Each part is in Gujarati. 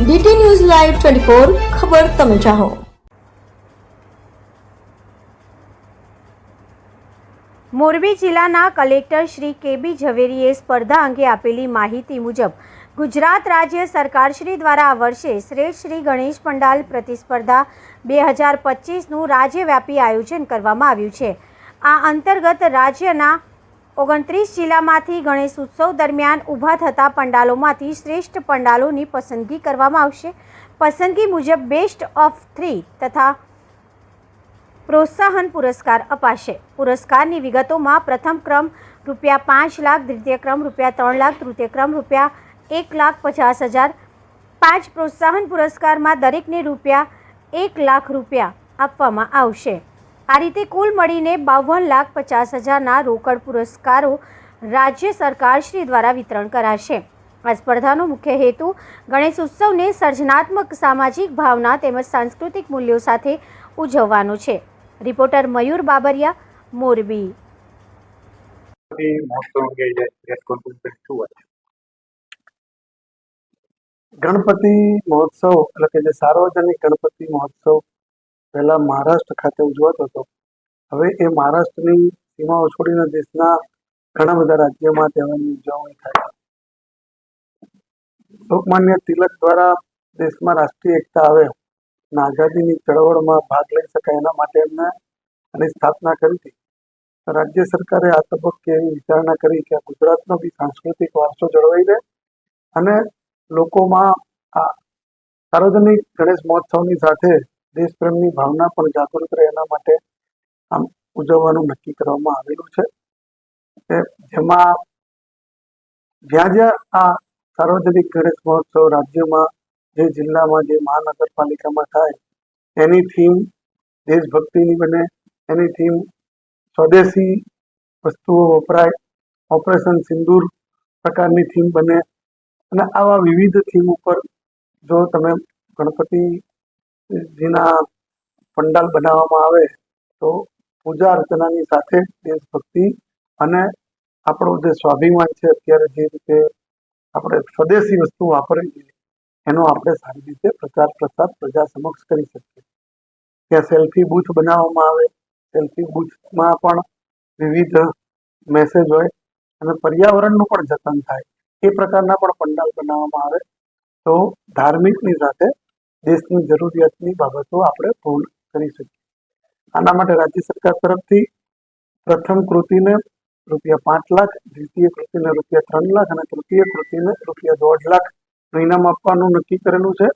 DT news live twenty four ખબર તમે ચાહો. મોરબી જિલ્લાના કલેક્ટર શ્રી કેબી ઝવેરીએ સ્પર્ધા અંગે આપેલી માહિતી મુજબ, ગુજરાત રાજ્ય સરકારશ્રી દ્વારા આ વર્ષે શ્રેષ્ઠ શ્રી ગણેશ પંડાલ પ્રતિસ્પર્ધા બે હજાર પચીસનું રાજ્યવ્યાપી આયોજન કરવામાં આવ્યું છે. આ અંતર્ગત રાજ્યના ઓગણત્રીસ જિલ્લામાંથી ગણેશ ઉત્સવ દરમિયાન ઊભા થતા પંડાલોમાંથી શ્રેષ્ઠ પંડાલોની પસંદગી કરવામાં આવશે. પસંદગી મુજબ બેસ્ટ ઓફ થ્રી તથા પ્રોત્સાહન પુરસ્કાર અપાશે. પુરસ્કારની વિગતોમાં પ્રથમ ક્રમ રૂપિયા પાંચ લાખ, દ્વિતીય ક્રમ રૂપિયા ત્રણ લાખ, તૃતીય ક્રમ રૂપિયા એક લાખ પચાસ હજાર. પાંચ પ્રોત્સાહન પુરસ્કારમાં દરેકને રૂપિયા એક લાખ રૂપિયા આપવામાં આવશે. આ રીતે કુલ મળીને બાવન લાખ પચાસ હજારના રોકડ પુરસ્કારો રાજ્ય સરકારશ્રી દ્વારા વિતરણ કરાશે. આ સ્પર્ધાનો મુખ્ય હેતુ ગણેશ ઉત્સવને સર્જનાત્મક સામાજિક ભાવના તેમજ સાંસ્કૃતિક મૂલ્યો સાથે ઉજવવાનો છે. રિપોર્ટર મયુર બાબરિયા મોરબી. ગણપતિ મહોત્સવ એટલે કે જે સાર્વજનિક ગણપતિ મહોત્સવ પહેલા મહારાષ્ટ્ર ખાતે ઉજવાતો હતો. હવે એ મહારાષ્ટ્રની સીમાઓ છોડીને દેશના ઘણા બધા રાજ્યોમાં તહેવારની ઉજવણી થાય લોકમાન્ય તિલક દ્વારા દેશમાં રાષ્ટ્રીય એકતા આવે, અને આઝાદીની ચળવળમાં ભાગ લઈ શકાય એના માટે એમને આની સ્થાપના કરી હતી. રાજ્ય સરકારે આ તબક્કે એવી વિચારણા કરી કે ગુજરાતનો બી સાંસ્કૃતિક વારસો જળવાઈ રહે, અને લોકોમાં આ સાર્વજનિક ગણેશ મહોત્સવની સાથે દેશપ્રેમની ભાવના પણ જાગૃત રહે એના માટે આમ ઉજવવાનું નક્કી કરવામાં આવેલું છે જેમાં જ્યાં જ્યાં આ સાર્વજનિક ગણેશ મહોત્સવ રાજ્યમાં, જે જિલ્લામાં, જે મહાનગરપાલિકામાં થાય, એની થીમ દેશભક્તિની બને, એની થીમ સ્વદેશી વસ્તુઓ વપરાય, ઓપરેશન સિંદૂર પ્રકારની થીમ બને અને આવા વિવિધ થીમ ઉપર જો તમે ગણપતિજીના પંડાલ બનાવવામાં આવે તો પૂજા અર્ચનાની સાથે દેશભક્તિ અને આપણો જે સ્વાભિમાન છે અત્યારે જે રીતે આપણે સ્વદેશી વસ્તુ વાપરવી જોઈએ એનો આપણે સારી રીતે પ્રચાર પ્રસાર પ્રજા સમક્ષ કરી શકીએ. ત્યાં સેલ્ફી બૂથ બનાવવામાં આવે, સેલ્ફી બૂથમાં પણ વિવિધ મેસેજ હોય અને પર્યાવરણનું પણ જતન થાય. એ પ્રકારના પણ પંડાલ બનાવવામાં આવે. તો ધાર્મિકની સાથે દેશની જરૂરિયાતની બાબતો આપણે પૂર્ણ કરી શકીએ. આના માટે રાજ્ય સરકાર તરફથી પ્રથમ કૃતિને રૂપિયા પાંચ લાખ, દ્વિતીય કૃતિને રૂપિયા ત્રણ લાખ અને તૃતીય કૃતિને રૂપિયા દોઢ લાખ ઇનામ આપવાનું નક્કી કરેલું છે.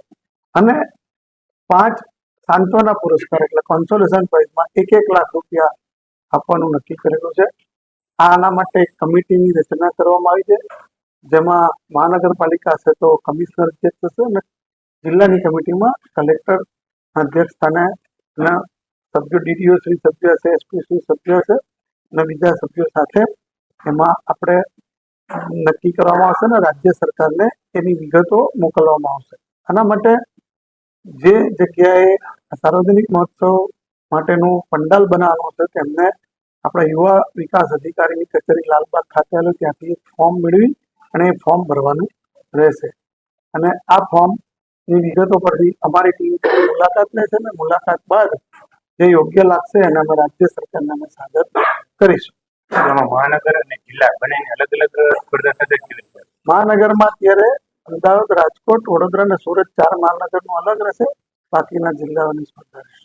અને પાંચ સાંત્વના પુરસ્કાર એટલે કોન્સોલેશન પ્રાઇઝમાં એક એક લાખ રૂપિયા આપવાનું નક્કી કરેલું છે. આના માટે એક કમિટીની રચના કરવામાં આવી છે, જેમાં મહાનગરપાલિકા હશે તો કમિશનર જે થશે અને જિલ્લાની કમિટીમાં કલેક્ટર અધ્યક્ષ સ્થાને અને સભ્યો ડીડીઓ શ્રી સભ્ય હશે એસપી શ્રી સભ્ય હશે અને બીજા સભ્યો સાથે એમાં આપણે નક્કી કરવામાં આવશે ને રાજ્ય સરકારને એની વિગતો મોકલવામાં આવશે. આના માટે જે જગ્યાએ સાર્વજનિક મહોત્સવ માટેનું પંડાલ બનાવવાનું છે, તેમને આપણા યુવા વિકાસ અધિકારીની કચેરી લાલબાગ ખાતે આવેલું ત્યાંથી ફોર્મ મેળવી અને એ ફોર્મ ભરવાનું રહેશે. અને આ ફોર્મની વિગતો પરથી અમારી ટીમ મુલાકાત લેશે અને મુલાકાત બાદ જે યોગ્ય લાગશે એને અમે રાજ્ય સરકારને અમે સાદર કરીશું. મહાનગર અને જિલ્લા બંનેની અલગ અલગ સ્પર્ધા સાથે મહાનગરમાં અત્યારે અમદાવાદ રાજકોટ વડોદરા અને સુરત ચાર મહાનગરનું અલગ રહેશે. બાકીના જિલ્લાઓની સ્પર્ધા રહેશે.